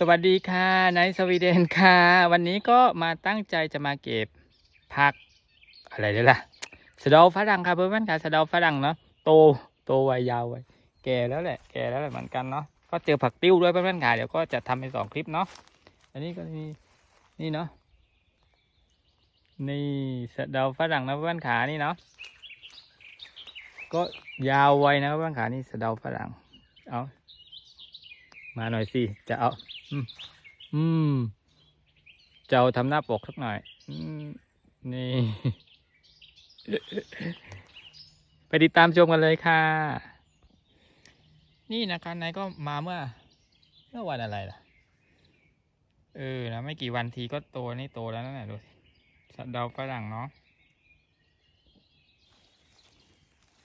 สวัสดีค่ะนท์สวีเดนค่ะ วันนี้ก็มาตั้งใจจะมาเก็บผักอะไรเดี๋ยวล่ะ สะเดาฝรั่งค่ะเพื่อนๆค่ะสะเดาฝรั่งเนาะโตโตไวยาวไวแก่แล้วแหละแก่แล้วแหละเหมือนกันเนาะก็เจอผักติ้วด้วยเพื่อนๆค่ะเดี๋ยวก็จะทำเป็นสองคลิปเนาะอันนี้ก็มีนี่เนาะนี่สะเดาฝรั่งนะเพื่อนๆขานี่เนาะก็ยาวไวนะเพื่อนๆขานี่สะเดาฝรั่งเอามาหน่อยสิจะเอา อืมจะเอาทำหน้าปกสักหน่อยอืนี่ ไปติดตามชมกันเลยค่ะ นี่นะคะนายก็มาเมื่อ เมื่อวันอะไรล่ะ เออนะไม่กี่วันทีก็โตนี่โตแล้วนั่นแหละดูสิสะเดาฝรั่งเนาะ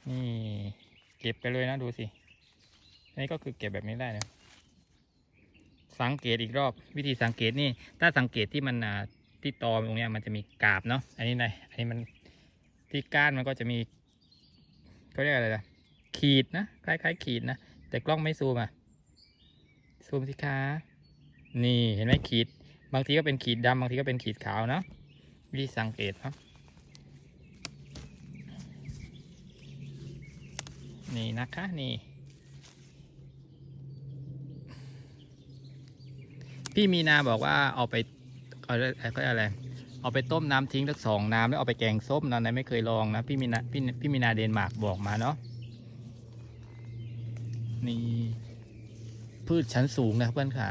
นี่ เก็บไปเลยนะดูสิ นี่ก็คือเก็บแบบนี้ได้นะ สังเกตอีกรอบวิธีสังเกตนี่ ถ้าสังเกตที่มันที่ตอตรงนี้มันจะมีกาบเนาะอันนี้ไงอันนี้มันที่ก้านมันก็จะมีเขาเรียกอะไรล่ะขีดนะคล้ายๆขีดนะแต่กล้องไม่ซูมอะซูมสิคะนี่เห็นไหมขีด บางทีก็เป็นขีดดำบางทีก็เป็นขีดขาวเนาะวิธีสังเกตเนาะนี่นะคะนี่ พี่มีนาบอกว่าเอาไปเอาไรก็อะไรเอาไปต้มน้ำทิ้งสักสองน้ำแล้วเอาไปแกงส้มนะนายไม่เคยลองนะพี่มีนาพี่พี่มีนาเดนมาร์กบอกมาเนาะนี่พืชชั้นสูงนะเพื่อนค่ะ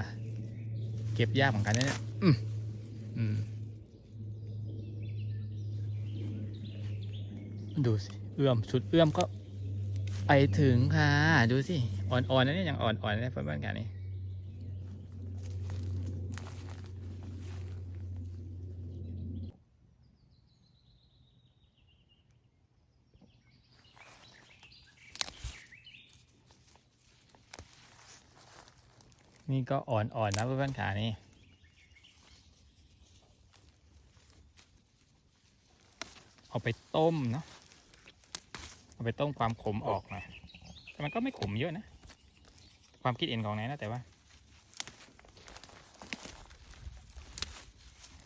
เก็บยากเหมือนกันนะเนี่ยอืมอืมดูสิ เอื้อมสุดเอื้อมก็ไปถึงค่ะ ดูสิ อ่อนๆนะเนี่ยยังอ่อนๆนะเพื่อนๆกันนี่ นี่ก็อ่อนๆนะเพื่อนๆขานี่เอาไปต้มเนาะเอาไปต้มความขมออกหน่อยแต่มันก็ไม่ขมเยอะนะ ความคิดเห็นของนายนะแต่ว่า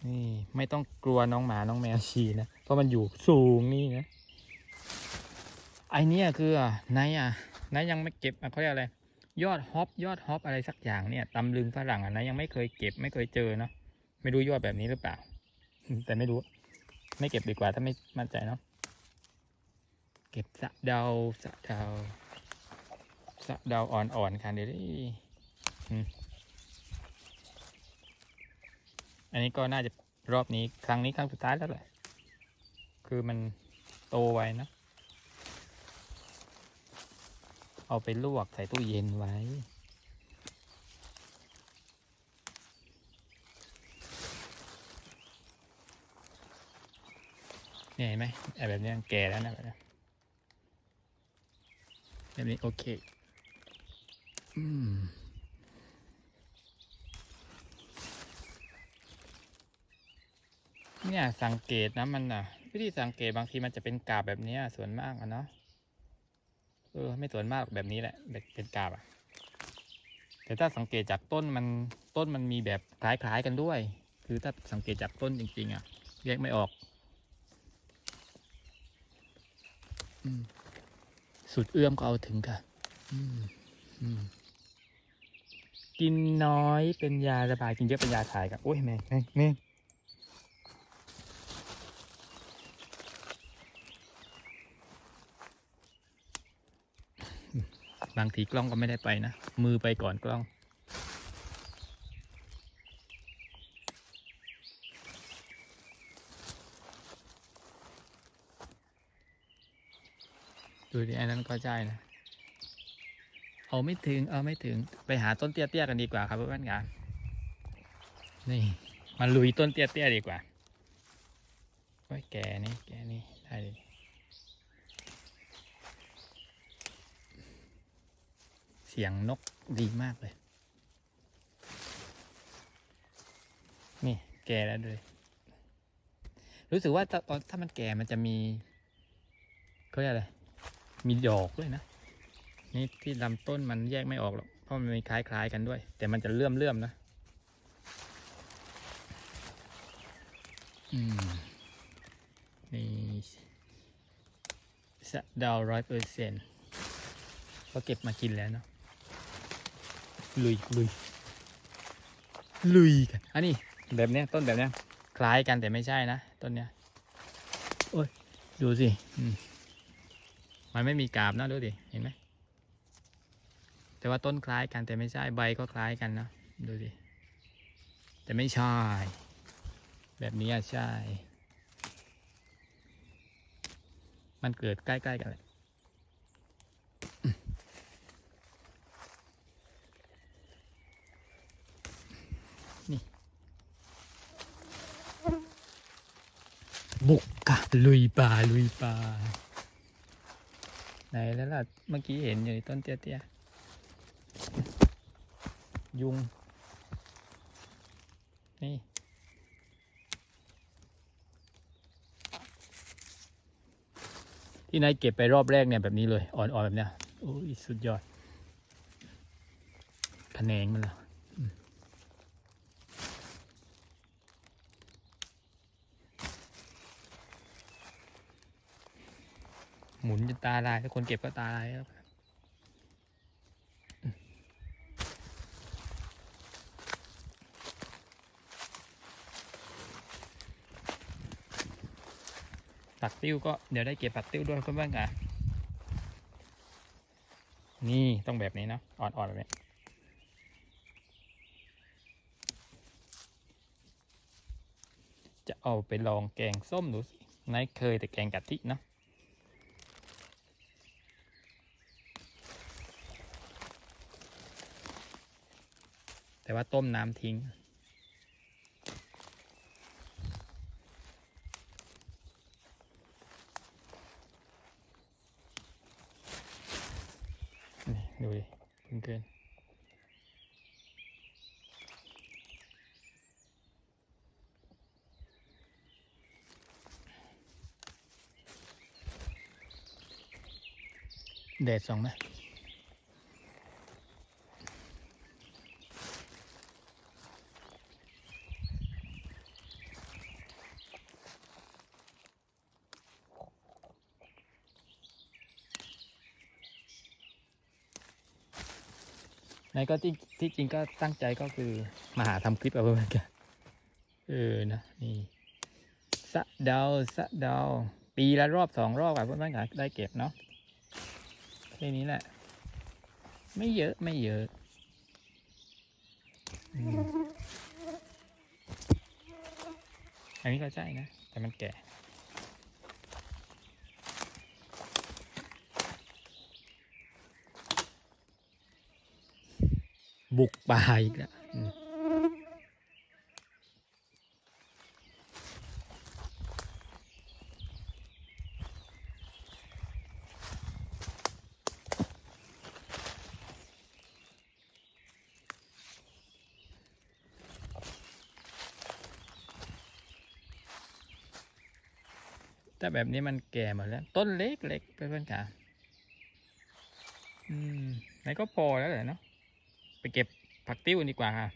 นี่ไม่ต้องกลัวน้องหมาน้องแมวฉี่นะ เพราะมันอยู่สูงนี่นะ ไอเนี้ยคืออะนายอะนายยังไม่เก็บอะเขาเรียกอะไร ยอดฮอปยอดฮอปอะไรสักอย่างเนี่ยตำลึงฝรั่งอะนะยังไม่เคยเก็บไม่เคยเจอเนาะไม่รู้ยอดแบบนี้หรือเปล่า แต่ไม่รู้ ไม่เก็บดีกว่าถ้าไม่มั่นใจเนาะเก็บสะเดาสะเดาสะเดาอ่อนๆค่ะเดี๋ยวดิอืมอันนี้ก็น่าจะรอบนี้ครั้งนี้ครั้งสุดท้ายแล้วแหละคือมันโตไวเนอะ เอาไปลวกใส่ตู้เย็นไว้ เนี่ยเห็นไหมไอ้แบบนี้มันแก่แล้วนะแบบนี้แบบนี้โอเค อืมเนี่ยสังเกตนะมันอะ วิธีสังเกตบางทีมันจะเป็นกาบแบบนี้ส่วนมากอะเนาะ เออไม่สวนมากแบบนี้แหละเป็นกาบอะแต่ถ้าสังเกตจากต้นมันต้นมันมีแบบคล้ายๆกันด้วย คือถ้าสังเกตจากต้นจริง ๆอะแยกไม่ออกอสุดเอื้อมก็เอาถึงค่ะกินน้อยเป็นยาระบายกินเยอะเป็นยาถ่ายกับโอ้ยแม่แม่แม่ บางทีกล้องก็ไม่ได้ไปนะ มือไปก่อนกล้อง ดูดิอันนั้นก็ใช่นะ เอาไม่ถึง เอาไม่ถึง ไปหาต้นเตี้ยๆกันดีกว่าครับเพื่อนๆกันนี่ มาลุยต้นเตี้ยๆดีกว่าโอ้แก่นี่ แก่นี่ ได้เลย สียงนกดีมากเลย นี่แก่แล้วด้วยรู้สึกว่าตอนถ้ามันแก่มันจะมีเขาเรียกอะไร มีดอกด้วยนะ นี่ที่ลำต้นมันแยกไม่ออกหรอก เพราะมันมีคล้ายๆกันด้วย แต่มันจะเลื่อมๆนะ อืม นี่สะดาวร้อยเปอร์เซ็นต์ก็เก็บมากินแล้วเนาะ ลุยลุยลุยกันอันนี้แบบเนี้ยต้นแบบเนี้ยคล้ายกันแต่ไม่ใช่นะต้นเนี้ยโอ้ยดูสิมันไม่มีกาบนะดูดิเห็นไหมแต่ว่าต้นคล้ายกันแต่ไม่ใช่ใบก็คล้ายกันนะดูดิแต่ไม่ใช่ แบบนี้ใช่ มันเกิดใกล้ๆกันเลย บุกกะลุยป่าลุยป่าไหนแล้วล่ะ เมื่อกี้เห็นอยู่ต้นเตี้ยๆยุง นี่ ที่นายเก็บไปรอบแรกเนี่ยแบบนี้เลย อ่อนๆแบบเนี้ยโอ้ยสุดยอดแขนงมันละ หมุนจนตาลายถ้าคนเก็บก็ตาลายแล้วอืมปักติ้วก็เดี๋ยวได้เก็บปักติ้วด้วยเพื่อนๆกันนี่ต้องแบบนี้นะอ่อนๆแบบนี้จะเอาไปลองแกงส้มดูสินายเคยแต่แกงกะทิเนะ แต่ว่าต้มน้ำทิ้ง นี่ดูดิเพื่อนแดดส่องไหม นก็ที่ที่จริงก็ตั้งใจก็คือมาหาทำคลิปเอาไว้เหมือนกันเออนะนี่สะเดาสะเดาปีละรอบสองรอบแบบเพื่อนๆก็ได้เก็บเนาะแค่นี้แหละ ไม่เยอะไม่เยอะอันนี้ก็ใช่นะ แต่มันแก่ บุกป่าอีกแล้วแต่แบบนี้มันแก่หมดแล้ว ต้นเล็กเล็กเพื่อนๆค่ะอืมไหนก็พอแล้วแหละเนาะ เก็บผักติ้วดีกว่าค่ะ